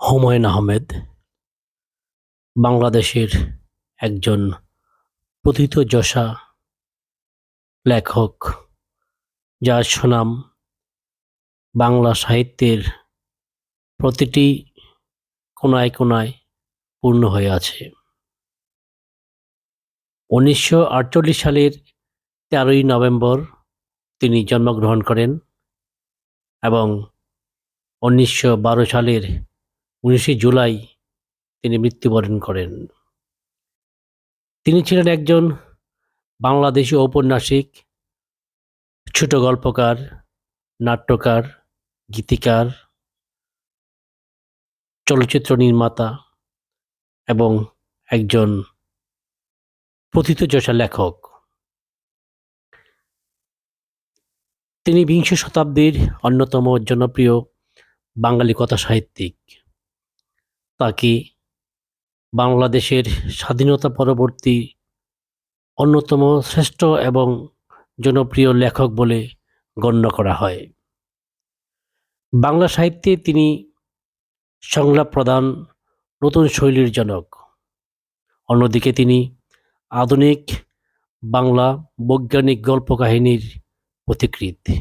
হুমায়ুন আহমেদ বাংলাদেশের একজন প্রথিতযশা লেখক, যার সুনাম বাংলা সাহিত্যের প্রতিটি কোনায় কোনায় পূর্ণ হয়ে আছে। উনিশশো আটচল্লিশ সালের তেরোই নভেম্বর তিনি জন্মগ্রহণ করেন এবং উনিশশো বারো সালের উনিশে জুলাই তিনি মৃত্যুবরণ করেন। তিনি ছিলেন একজন বাংলাদেশি ঔপন্যাসিক, ছোট গল্পকার, নাট্যকার, গীতিকার, চলচ্চিত্র নির্মাতা এবং একজন প্রথিতযশা লেখক। তিনি বিংশ শতাব্দীর অন্যতম জনপ্রিয় বাঙালি কথা সাহিত্যিক তাকে বাংলাদেশের স্বাধীনতা পরবর্তী অন্যতম শ্রেষ্ঠ এবং জনপ্রিয় লেখক বলে গণ্য করা হয়? বাংলা সাহিত্যে তিনি সংলাপ প্রদান নতুন শৈলীর জনক। অন্যদিকে তিনি আধুনিক বাংলা বৈজ্ঞানিক গল্প কাহিনীর পথিকৃৎ।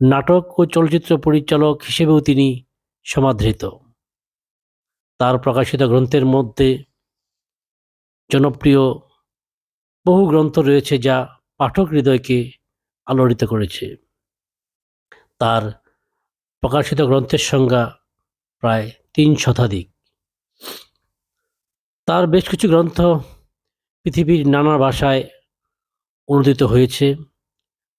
নাটক ও চলচ্চিত্র পরিচালক হিসেবেও তিনি সমাদৃত। তার প্রকাশিত গ্রন্থের মধ্যে জনপ্রিয় বহু গ্রন্থ রয়েছে যা পাঠক হৃদয়কে আলোড়িত করেছে। তার প্রকাশিত গ্রন্থের সংখ্যা প্রায় তিন শতাধিক। তার বেশ কিছু গ্রন্থ পৃথিবীর নানা ভাষায় অনুদিত হয়েছে।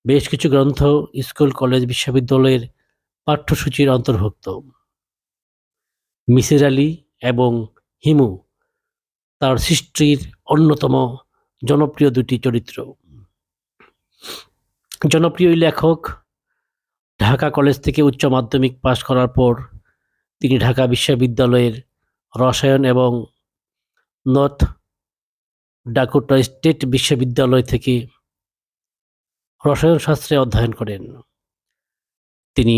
বেশ কিছু গ্রন্থ স্কুল, কলেজ, বিশ্ববিদ্যালয়ের পাঠ্যসূচির অন্তর্ভুক্ত। মিসির আলী এবং হিমু, তার সৃষ্টির অন্যতম জনপ্রিয় দুটি চরিত্র। জনপ্রিয় লেখক ঢাকা কলেজ থেকে উচ্চ মাধ্যমিক পাশ করার পর তিনি ঢাকা বিশ্ববিদ্যালয়ের রসায়ন এবং নর্থ ডাকোটা স্টেট বিশ্ববিদ্যালয় থেকে রসায়নশাস্ত্রে অধ্যয়ন করেন। তিনি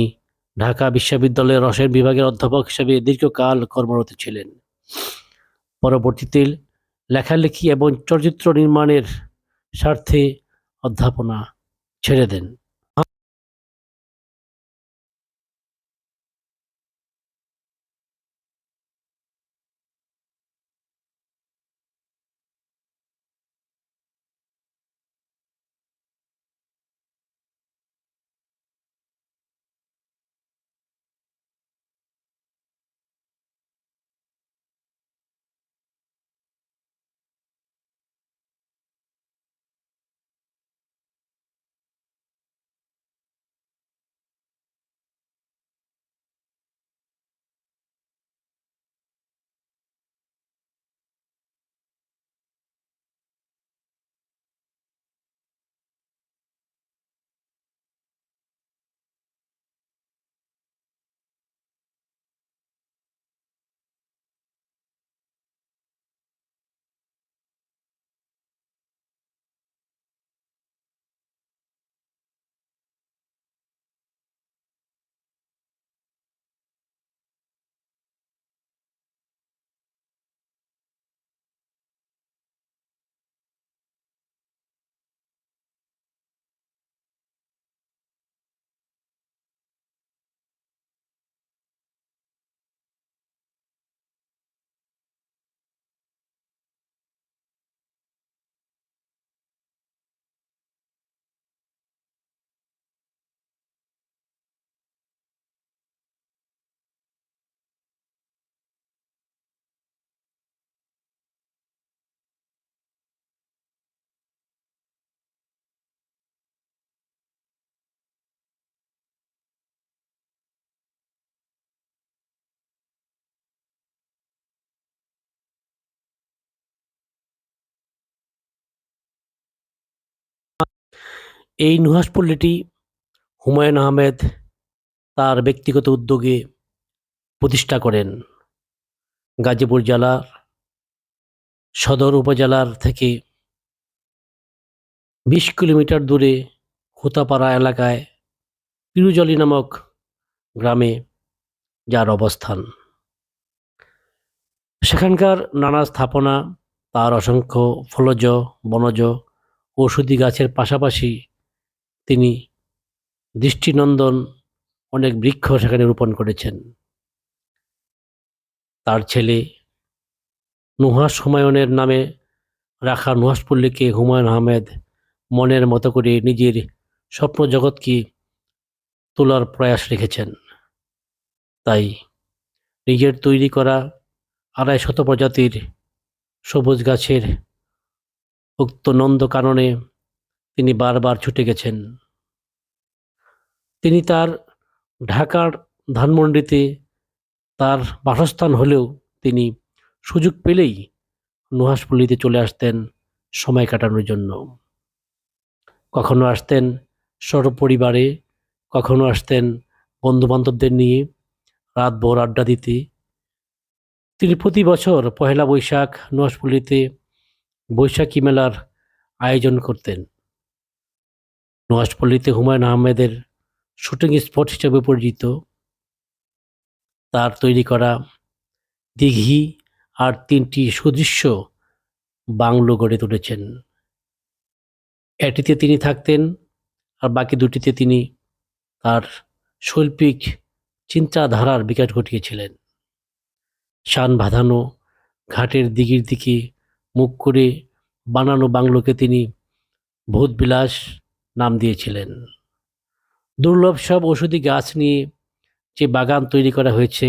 ঢাকা বিশ্ববিদ্যালয়ের রসায়ন বিভাগের অধ্যাপক হিসেবে দীর্ঘকাল কর্মরত ছিলেন। পরবর্তীতে লেখালেখি এবং চলচ্চিত্র নির্মাণের স্বার্থে অধ্যাপনা ছেড়ে দেন। এই নুহাস পল্লীটি হুমায়ুন আহমেদ তার ব্যক্তিগত উদ্যোগে প্রতিষ্ঠা করেন। গাজীপুর জেলার সদর উপজেলার থেকে বিশ কিলোমিটার দূরে হুতাপাড়া এলাকায় পিরুজলি নামক গ্রামে যার অবস্থান। সেখানকার নানা স্থাপনা, তার অসংখ্য ফলজ, বনজ, ঔষধি গাছের পাশাপাশি তিনি দৃষ্টিনন্দন অনেক বৃক্ষ সেখানে রোপণ করেছেন। তার ছেলে নুহাস হুমায়ুনের নামে রাখা নুহাসপল্লীকে হুমায়ুন আহমেদ মনের মতো করে নিজের স্বপ্ন জগৎকে তোলার প্রয়াস রেখেছেন। তাই নিজের তৈরি করা আড়াই শত প্রজাতির সবুজ গাছের উক্ত নন্দ নন্দকাননে তিনি বারবার ছুটে গেছেন। তিনি তার ঢাকার ধানমন্ডিতে তার বাসস্থান হলেও তিনি সুযোগ পেলেই নুহাসপল্লীতে চলে আসতেন সময় কাটানোর জন্য। কখনো আসতেন সপরিবারে কখনো আসতেন বন্ধুবান্ধবদের নিয়ে রাত ভোর আড্ডা দিতে। তিনি প্রতি বছর পহেলা বৈশাখ নুহাসপল্লীতে বৈশাখী মেলার আয়োজন করতেন। নুহাসপল্লীতে হুমায়ুন আহমেদের শুটিং স্পট হিসেবে পরিচিত। তার তৈরি করা দিঘি আর তিনটি সুদৃশ্য বাংলো গড়ে তুলেছেন। এটিতে তিনি থাকতেন আর বাকি দুটিতে তিনি তার শৈল্পিক চিন্তাধারার বিকাশ ঘটিয়েছিলেন। শান বাঁধানো ঘাটের দিঘির দিকে মুখ করে বানানো বাংলোকে তিনি ভূতবিলাস নাম দিয়েছিলেন। দুর্লভ সব ওষুধি গাছ নিয়ে যে বাগান তৈরি করা হয়েছে,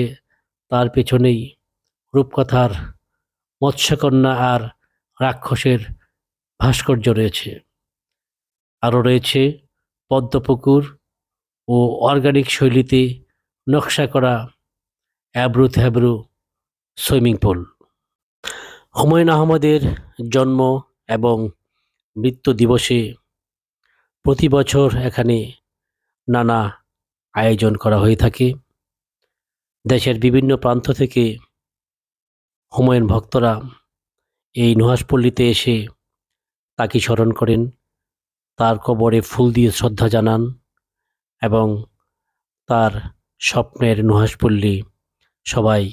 তার পেছনেই রূপকথার মৎস্যকন্যা আর রাক্ষসের ভাস্কর্য রয়েছে। আরও রয়েছে পদ্মপুকুর ও অর্গানিক শৈলীতে নকশা করা অ্যাব্রু থ্যাব্রু সুইমিং পুল। হুমায়ুন আহমদের জন্ম এবং মৃত্যু দিবসে প্রতি বছর এখানে নানা আয়োজন করা হয়ে থাকে। দেশের বিভিন্ন প্রান্ত থেকে হুমায়ুন ভক্তরা এই নুহাসপল্লীতে এসে তাকে স্মরণ করেন। তার কবরে ফুল দিয়ে শ্রদ্ধা জানান এবং তার স্বপ্নের নুহাসপল্লী সবাই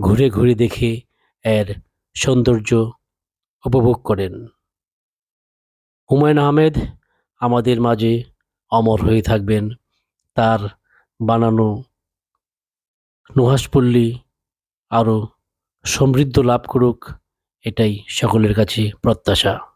ঘুরে ঘুরে দেখে এর সৌন্দর্য উপভোগ করেন। হুমায়ুন আহমেদ আমাদের মাঝে অমর হয়ে থাকবেন। তার বানানো নুহাসপল্লী আরও সমৃদ্ধ লাভ করুক, এটাই সকলের কাছে প্রত্যাশা।